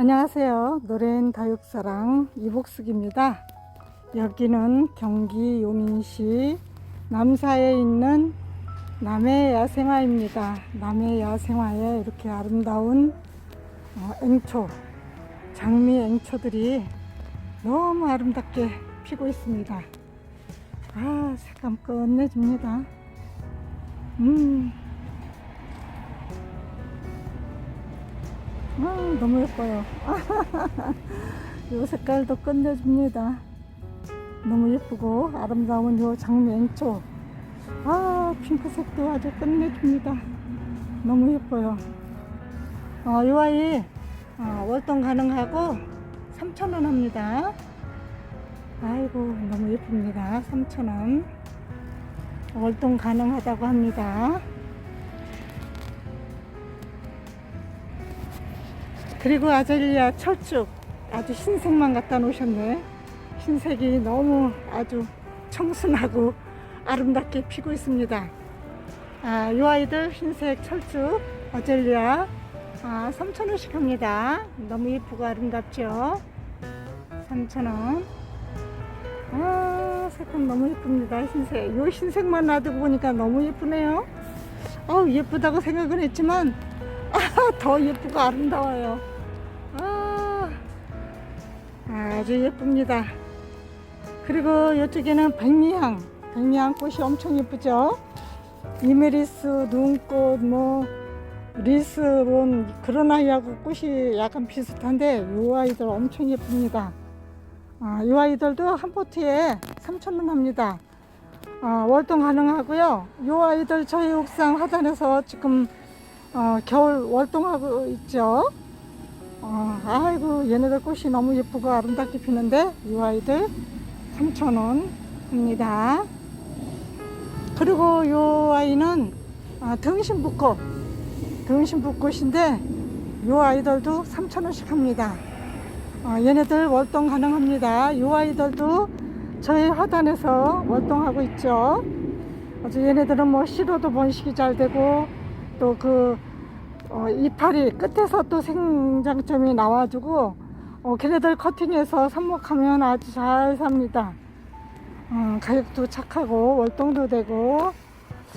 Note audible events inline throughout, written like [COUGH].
안녕하세요. 노래인 다육사랑 이복숙입니다. 여기는 경기 용인시 남사에 있는 남해 야생화입니다. 남해 야생화에 이렇게 아름다운 어, 앵초, 장미 앵초들이 너무 아름답게 피고 있습니다. 아, 색감 끝내줍니다. 음. 아, 너무 예뻐요. [LAUGHS] 이 색깔도 끝내줍니다. 너무 예쁘고 아름다운 이 장미 앵초. 아, 핑크색도 아주 끝내줍니다. 너무 예뻐요. 어, 이 아이 어, 월동 가능하고 3,000원 합니다. 아이고, 너무 예쁩니다. 3,000원. 월동 가능하다고 합니다. 그리고 아젤리아 철쭉 아주 흰색만 갖다 놓으셨네. 흰색이 너무 아주 청순하고 아름답게 피고 있습니다. 아, 이 아이들 흰색 철쭉 아젤리아 아, 3,000원씩 합니다. 너무 예쁘고 아름답죠? 3,000원. 아, 색감 너무 예쁩니다. 흰색. 이 흰색만 놔두고 보니까 너무 예쁘네요. 어우, 예쁘다고 생각은 했지만, 아, 더 예쁘고 아름다워요. 아, 아주 예쁩니다. 그리고 이쪽에는 백리향, 백리향 꽃이 엄청 예쁘죠? 이메리스, 눈꽃, 뭐, 리스론 그런 아이하고 꽃이 약간 비슷한데 이 아이들 엄청 예쁩니다. 아, 이 아이들도 한 포트에 3,000원 합니다. 아, 월동 가능하고요. 이 아이들 저희 옥상 하단에서 지금 어, 겨울 월동하고 있죠. 어, 아이고 얘네들 꽃이 너무 예쁘고 아름답게 피는데 이 아이들 3,000원 합니다. 그리고 이 아이는 아, 등신붓꽃 등신붓꽃인데 이 아이들도 3,000원씩 합니다. 어, 얘네들 월동 가능합니다. 이 아이들도 저희 화단에서 월동하고 있죠. 아주 얘네들은 뭐 씨로도 번식이 잘 되고 또그 어, 이파리 끝에서 또 생장점이 나와주고 어, 걔네들 커팅해서 삽목하면 아주 잘 삽니다. 어, 가격도 착하고 월동도 되고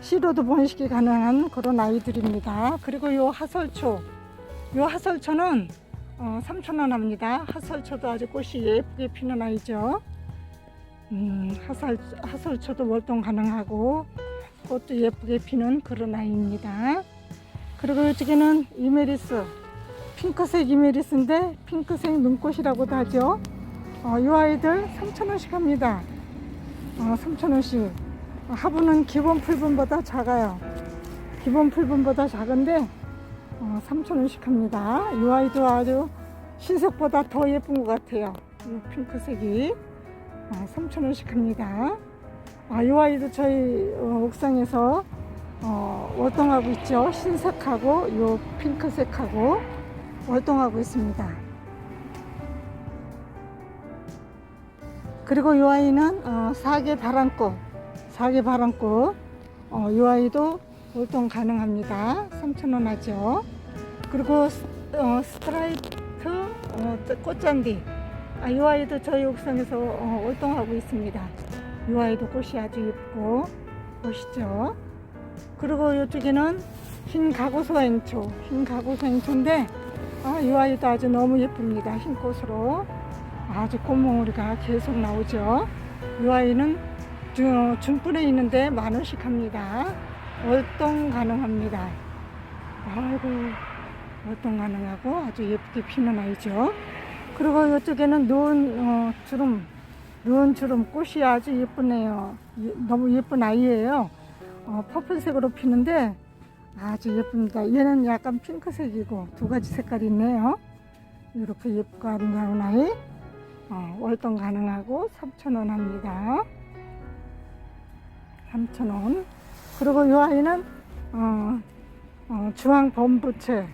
씨로도 번식이 가능한 그런 아이들입니다. 그리고 요 하설초, 요 하설초는 어, 3,000원 합니다. 하설초도 아주 꽃이 예쁘게 피는 아이죠. 음, 하설, 하설초도 월동 가능하고 꽃도 예쁘게 피는 그런 아이입니다. 그리고 이쪽에는 이메리스, 핑크색 이메리스인데 핑크색 눈꽃이라고도 하죠. 어, 이 아이들 3,000원씩 합니다. 어, 3,000원씩. 화분은 기본 풀분보다 작아요. 기본 풀분보다 작은데 어, 3,000원씩 합니다. 이 아이도 아주 흰색보다 더 예쁜 것 같아요. 이 핑크색이 어, 3,000원씩 합니다. 아, 이 아이도 저희 어, 옥상에서 어, 월동하고 있죠. 흰색하고 이 핑크색하고 월동하고 있습니다. 그리고 이 아이는 어, 사계 바람꽃, 사계 바람꽃, 어, 이 아이도 월동 가능합니다. 3,000원 하죠. 그리고 스, 어, 스트라이트 어, 꽃잔디, 아, 이 아이도 저희 옥상에서 어, 월동하고 있습니다. 이 아이도 꽃이 아주 예쁘고 멋있죠. 그리고 이쪽에는 흰 가고소 앵초, 흰 가고소 앵초인데 아, 이 아이도 아주 너무 예쁩니다. 흰 꽃으로 아주 꽃몽우리가 계속 나오죠. 이 아이는 중, 중불에 있는데 만 원씩 합니다. 월동 가능합니다. 아이고 월동 가능하고 아주 예쁘게 피는 아이죠. 그리고 이쪽에는 누운 어, 주름, 누운 주름 꽃이 아주 예쁘네요. 예- 너무 예쁜 아이예요. 어, 퍼플색으로 피는데 아주 예쁩니다. 얘는 약간 핑크색이고 두 가지 색깔이 있네요. 이렇게 예쁘고 아름다운 아이. 어, 월동 가능하고 3,000원 합니다. 3,000원. 그리고 이 아이는 어, 어, 주황 범부채.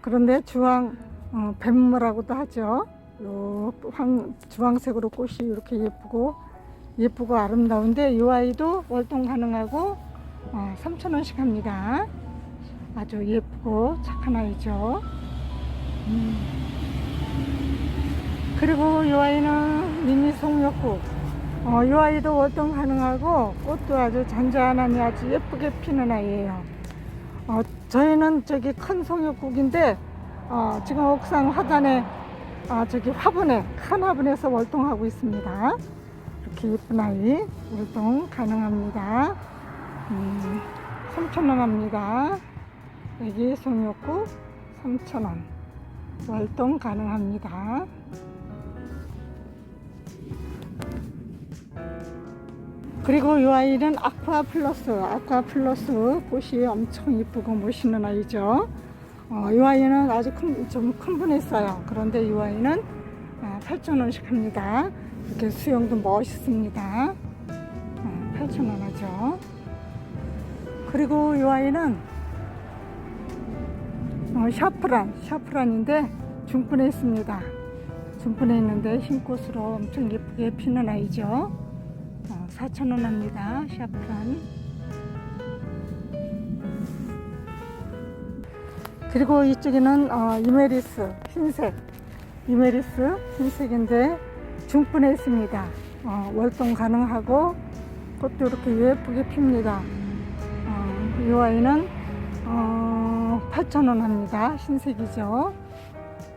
그런데 주황 어, 뱀무라고도 하죠. 요 황, 주황색으로 꽃이 이렇게 예쁘고 예쁘고 아름다운데 이 아이도 월동 가능하고 어, 3,000원씩 합니다. 아주 예쁘고 착한 아이죠. 음. 그리고 이 아이는 미니 송역국. 어, 이 아이도 월동 가능하고 꽃도 아주 잔잔하니 아주 예쁘게 피는 아이예요. 어, 저희는 저기 큰 송역국인데 어, 지금 옥상 하단에 아, 저기 화분에 큰 화분에서 월동하고 있습니다. 이렇게 예쁜 아이 월동 가능합니다. 음, 3,000원 합니다. 여기 송역국 3,000원 월동 가능합니다. 그리고 이 아이는 아쿠아 플러스, 아쿠아 플러스 꽃이 엄청 이쁘고 멋있는 아이죠. 어, 이 아이는 아주 큰, 좀 큰 분했어요. 그런데 이 아이는 어, 8,000원씩 합니다. 이렇게 수영도 멋있습니다. 어, 8,000원 하죠. 그리고 이 아이는 어, 샤프란, 샤프란인데 중분에 있습니다. 중분에 있는데 흰 꽃으로 엄청 예쁘게 피는 아이죠. 어, 4,000원 합니다. 샤프란. 그리고 이쪽에는 어, 이메리스 흰색. 이메리스 흰색인데 중분에 있습니다. 어, 월동 가능하고 꽃도 이렇게 예쁘게 핍니다. 어, 이 아이는 어, 8,000원 합니다. 흰색이죠.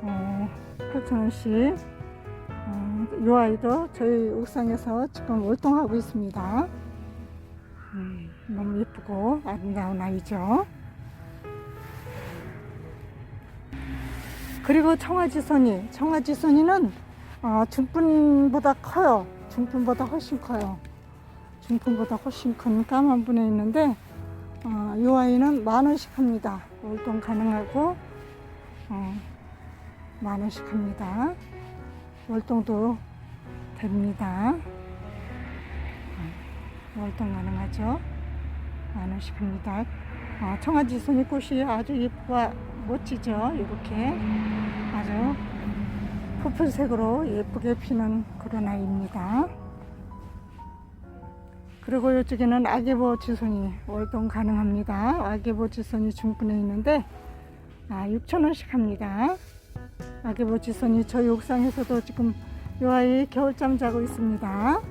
어, 8,000원씩. 어, 이 아이도 저희 옥상에서 지금 월동하고 있습니다. 음, 너무 예쁘고 아름다운 아이죠. 그리고 청아지선이, 청아지선이는 어, 중분보다 커요. 중분보다 훨씬 커요. 중분보다 훨씬 큰 까만 분에 있는데 어, 이 아이는 만 원씩 합니다. 월동 가능하고 어, 만 원씩 합니다. 월동도 됩니다. 어, 월동 가능하죠. 만 원씩 합니다. 어, 청아지순이 꽃이 아주 예쁘고 멋지죠. 이렇게 아주 퍼플색으로 예쁘게 피는 그런 아이입니다. 그리고 이쪽에는 아게보 지손이 월동 가능합니다. 아게보 지손이 중분에 있는데 아, 6,000원씩 합니다. 아게보 지손이 저희 옥상에서도 지금 이 아이 겨울잠 자고 있습니다.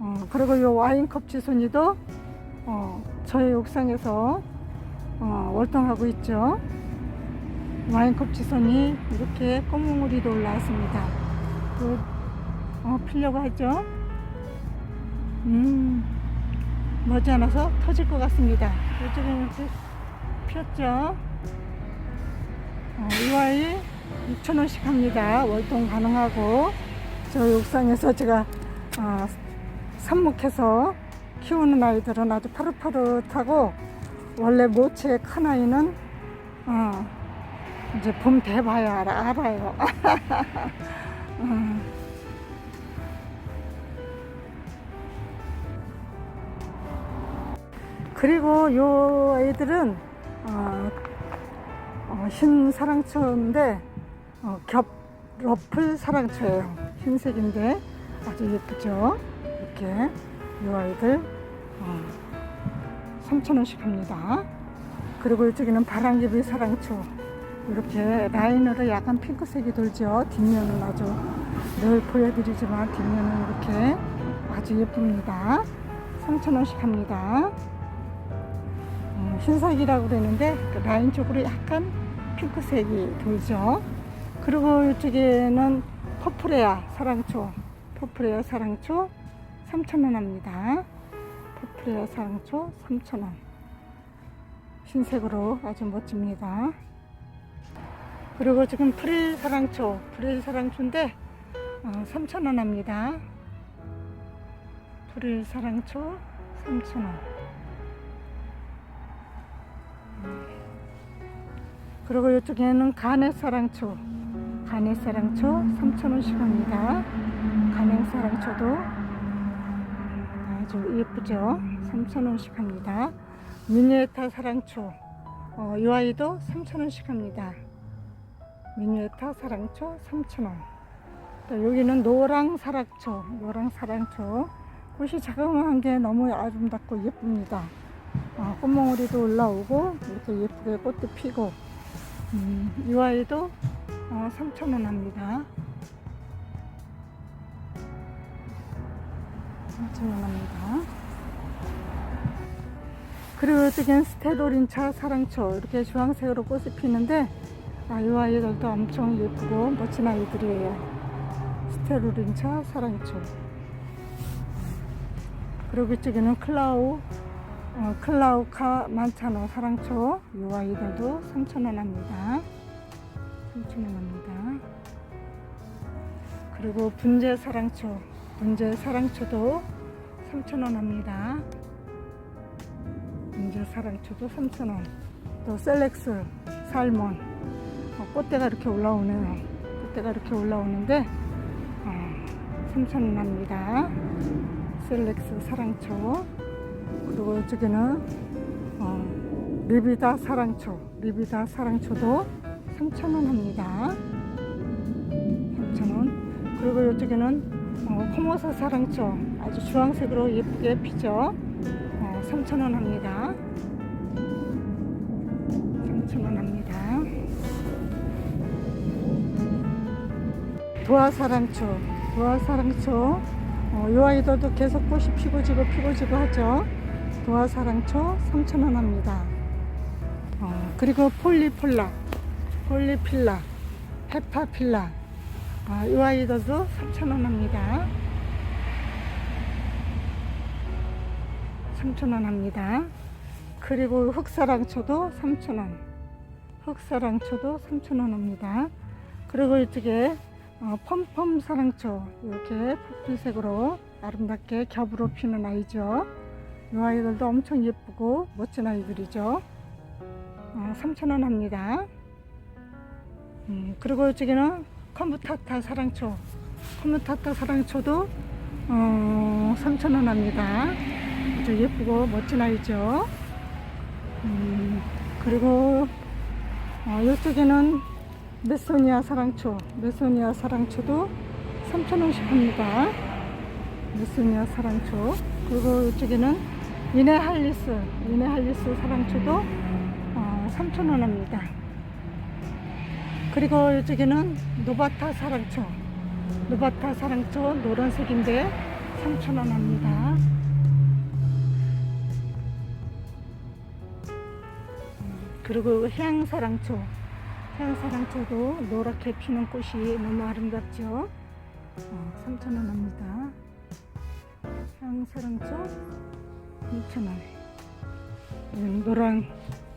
어, 그리고 이 와인컵 지손이도 어, 저희 옥상에서 어, 월동하고 있죠. 와인컵 지선이 이렇게 꽃몽우리도 올라왔습니다. 그, 어, 피려고 하죠. 음, 머지않아서 터질 것 같습니다. 이쪽에 이렇게 피었죠. 어, 이 아이 6,000원씩 합니다. 월동 가능하고, 저희 옥상에서 제가, 어, 삽목해서 키우는 아이들은 아주 파릇파릇하고, 원래 모체 큰 아이는, 어, 이제 봄 돼봐야 알아, 알아요. 음. 그리고 요 아이들은 어, 어, 흰 사랑초인데 어, 겹 러플 사랑초예요. 흰색인데 아주 예쁘죠. 이렇게 요 아이들 어, 3,000원씩 합니다. 그리고 이쪽에는 바람개비 사랑초 이렇게 라인으로 약간 핑크색이 돌죠. 뒷면은 아주 늘 보여드리지만 뒷면은 이렇게 아주 예쁩니다. 3,000원씩 합니다. 음, 흰색이라고 그러는데 그 라인 쪽으로 약간 핑크색이 돌죠. 그리고 이쪽에는 퍼프레아 사랑초, 퍼프레아 사랑초 3,000원 합니다. 퍼프레아 사랑초 3,000원. 흰색으로 아주 멋집니다. 그리고 지금 프릴 사랑초, 프릴 사랑초인데 어, 3,000원 합니다. 프릴 사랑초 3,000원. 그리고 이쪽에는 가넷 사랑초, 가넷 사랑초 3,000원씩 합니다. 가넷 사랑초도 아주 예쁘죠? 3,000원씩 합니다. 미니에타 사랑초, 어, 이 아이도 3,000원씩 합니다. 미니에타 사랑초 3,000원. 여기는 노랑 사랑초, 노랑 사랑초. 꽃이 자그마한 게 너무 아름답고 예쁩니다. 아, 꽃몽우리도 올라오고 이렇게 예쁘게 꽃도 피고 음, 이 아이도 어, 3,000원 합니다. 3,000원 합니다. 그리고 여기엔 스테돌린차 사랑초 이렇게 주황색으로 꽃이 피는데 아, 이 아이들도 엄청 예쁘고 멋진 아이들이에요. 스테도린차 사랑초. 그리고 이쪽에는 클라우 어, 클라우카 만차노 사랑초 이 아이들도 3,000원 합니다. 3,000원 합니다. 그리고 분재 사랑초 분재 사랑초도 3,000원 합니다. 분재 사랑초도 3,000원. 또 셀렉스 살몬 어, 꽃대가 이렇게 올라오네요. 꽃대가 이렇게 올라오는데 어, 3,000원 합니다. 셀렉스 사랑초 그리고 이쪽에는 어, 리비다 사랑초 리비다 사랑초도 3,000원 합니다. 3,000원 그리고 이쪽에는 어, 코모사 사랑초 아주 주황색으로 예쁘게 피죠. 어, 3,000원 합니다. 도화사랑초, 도화사랑초. 어, 이 아이들도 계속 꽃이 피고 지고 피고 지고 하죠. 도화사랑초 3,000원 합니다. 어, 그리고 폴리폴라, 폴리필라, 헤파필라. 아, 이 아이들도 3,000원 합니다. 3,000원 합니다. 그리고 흑사랑초도 3,000원. 흑사랑초도 3,000원 합니다. 그리고 이쪽에 어, 펌펌 사랑초 이렇게 푸른색으로 아름답게 겹으로 피는 아이죠. 이 아이들도 엄청 예쁘고 멋진 아이들이죠. 어, 3,000원 합니다. 음, 그리고 이쪽에는 컴부타타 사랑초. 컴부타타 사랑초도 어, 3,000원 합니다. 아주 예쁘고 멋진 아이죠. 음, 그리고 어, 이쪽에는 메소니아 사랑초, 메소니아 사랑초도 3,000원씩 합니다. 메소니아 사랑초. 그리고 이쪽에는 이네 할리스, 이네 할리스 사랑초도 어, 3,000원 합니다. 그리고 이쪽에는 노바타 사랑초, 노바타 사랑초 노란색인데 3,000원 합니다. 그리고 향사랑초, 향사랑초도 노랗게 피는 꽃이 너무 아름답죠. 어, 3,000원 합니다. 향사랑초 2,000원. 음, 노란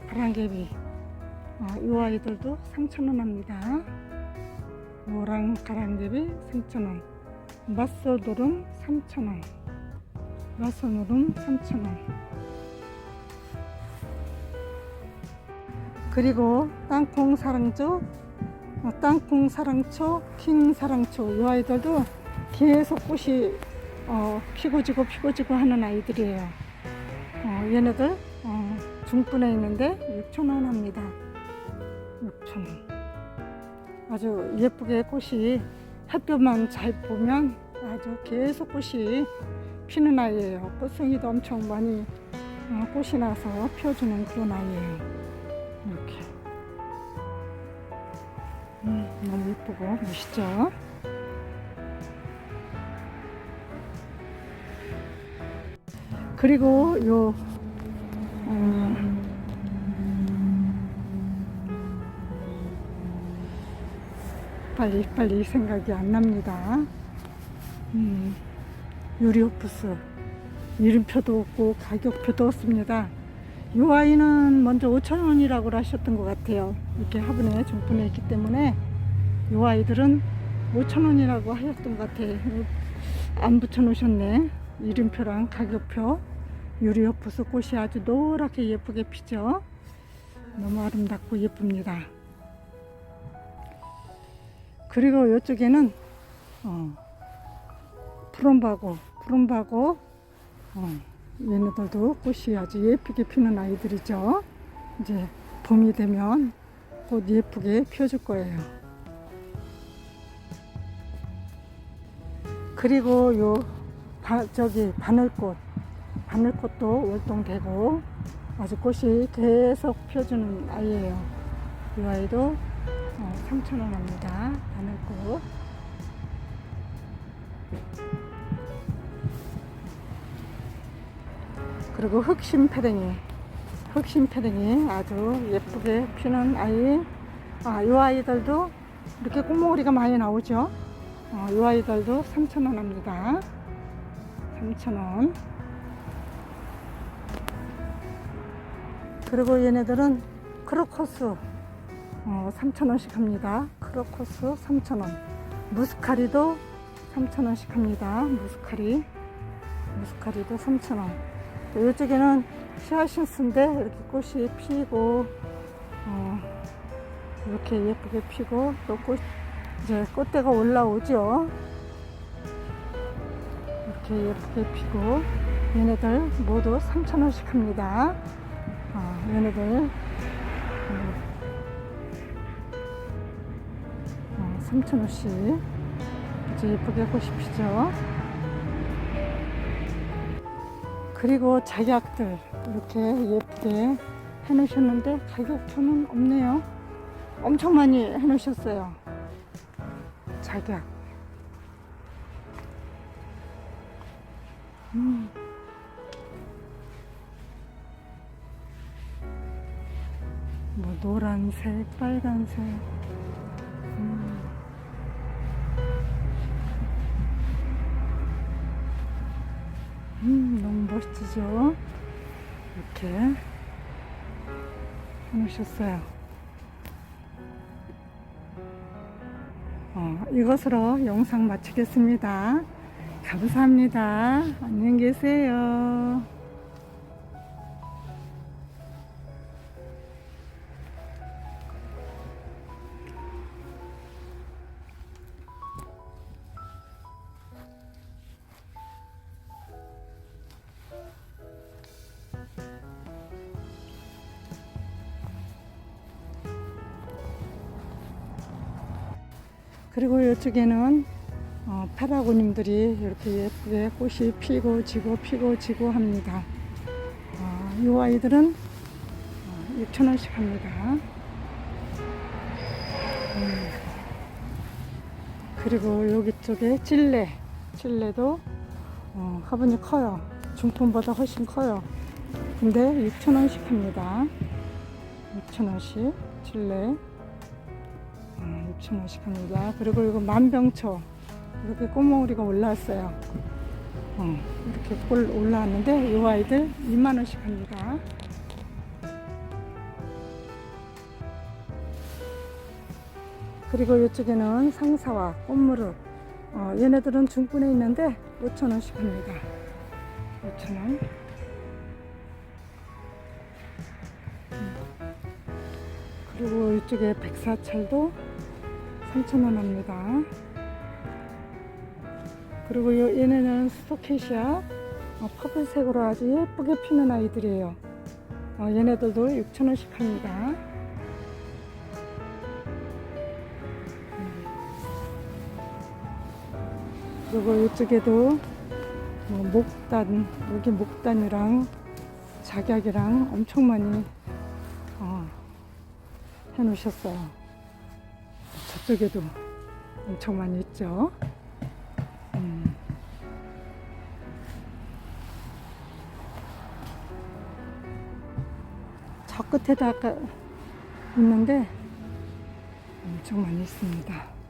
바람개비. 어, 이 아이들도 3,000원 합니다. 노란 가랑개비 3,000원. 맛소도름 3,000원. 맛소노름 3,000원. 그리고 땅콩 사랑초, 어, 땅콩 사랑초, 킹 사랑초 이 아이들도 계속 꽃이 어, 피고 지고 피고 지고 하는 아이들이에요. 어, 얘네들 어, 중분에 있는데 6,000원 합니다. 6,000원. 아주 예쁘게 꽃이 햇볕만 잘 보면 아주 계속 꽃이 피는 아이예요. 꽃송이도 엄청 많이 어, 꽃이 나서 피워주는 그런 아이예요. 이렇게. 음, 너무 예쁘고 멋있죠? 그리고 요, 음, 빨리 빨리 생각이 안 납니다. 음, 유리오프스 이름표도 없고 가격표도 없습니다. 이 아이는 먼저 5천원이라고 하셨던 것 같아요. 이렇게 화분에 중분에 있기 때문에 이 아이들은 5천원이라고 하셨던 것 같아요. 안 붙여놓으셨네. 이름표랑 가격표. 유리오프스 꽃이 아주 노랗게 예쁘게 피죠. 너무 아름답고 예쁩니다. 그리고 이쪽에는 어, 푸른바고, 푸른바고, 어, 얘네들도 꽃이 아주 예쁘게 피는 아이들이죠. 이제 봄이 되면 꽃 예쁘게 펴줄 거예요. 그리고 요 바, 저기 바늘꽃, 바늘꽃도 월동되고 아주 꽃이 계속 펴주는 아이예요. 이 아이도 어, 3,000원 합니다. 바늘꽃. 그리고 흑심 패댕이. 흑심 패댕이 아주 예쁘게 피는 아이. 아, 이 아이들도 이렇게 꽃모리가 많이 나오죠. 어, 이 아이들도 3,000원 합니다. 3,000원. 그리고 얘네들은 크로커스 어, 3,000원씩 합니다. 크로커스 3,000원. 무스카리도 3,000원씩 합니다. 무스카리. 무스카리도 3,000원. 이쪽에는 시아신스인데 이렇게 꽃이 피고 어, 이렇게 예쁘게 피고 또 꽃 이제 꽃대가 올라오죠. 이렇게 예쁘게 피고 얘네들 모두 3,000원씩 합니다. 어, 얘네들 음, 어, 3,000원씩 아주 예쁘게 꽃이 피죠. 그리고 작약들 이렇게 예쁘게 해놓으셨는데 가격표는 없네요. 엄청 많이 해놓으셨어요. 작약. 음. 뭐 노란색, 빨간색. 음. 음, 멋지죠? 이렇게 해놓으셨어요. 어, 이것으로 영상 마치겠습니다. 감사합니다. 안녕히 계세요. 그리고 이쪽에는 어, 파라고님들이 이렇게 예쁘게 꽃이 피고 지고 피고 지고 합니다. 어, 이 아이들은 어, 6,000원씩 합니다. 음. 그리고 여기 쪽에 찔레, 찔레도 어, 화분이 커요. 중품보다 훨씬 커요. 근데 6,000원씩 합니다. 6,000원씩 찔레. 6,000원씩 합니다. 그리고 이거 만병초. 이렇게 꽃몽우리가 올라왔어요. 어, 이렇게 꼴 올라왔는데 이 아이들 2만 원씩 합니다. 그리고 이쪽에는 상사와 꽃무릇. 어, 얘네들은 중분에 있는데 5,000원씩 합니다. 5,000원. 그리고 이쪽에 백사철도 3,000원 합니다. 그리고 요, 얘네는 스토케시아 어, 퍼플색으로 아주 예쁘게 피는 아이들이에요. 어, 얘네들도 6,000원씩 합니다. 음. 그리고 이쪽에도 뭐 목단, 여기 목단이랑 작약이랑 엄청 많이 어, 해놓으셨어요. 저쪽에도 엄청 많이 있죠. 음. 저 끝에다가 있는데 엄청 많이 있습니다.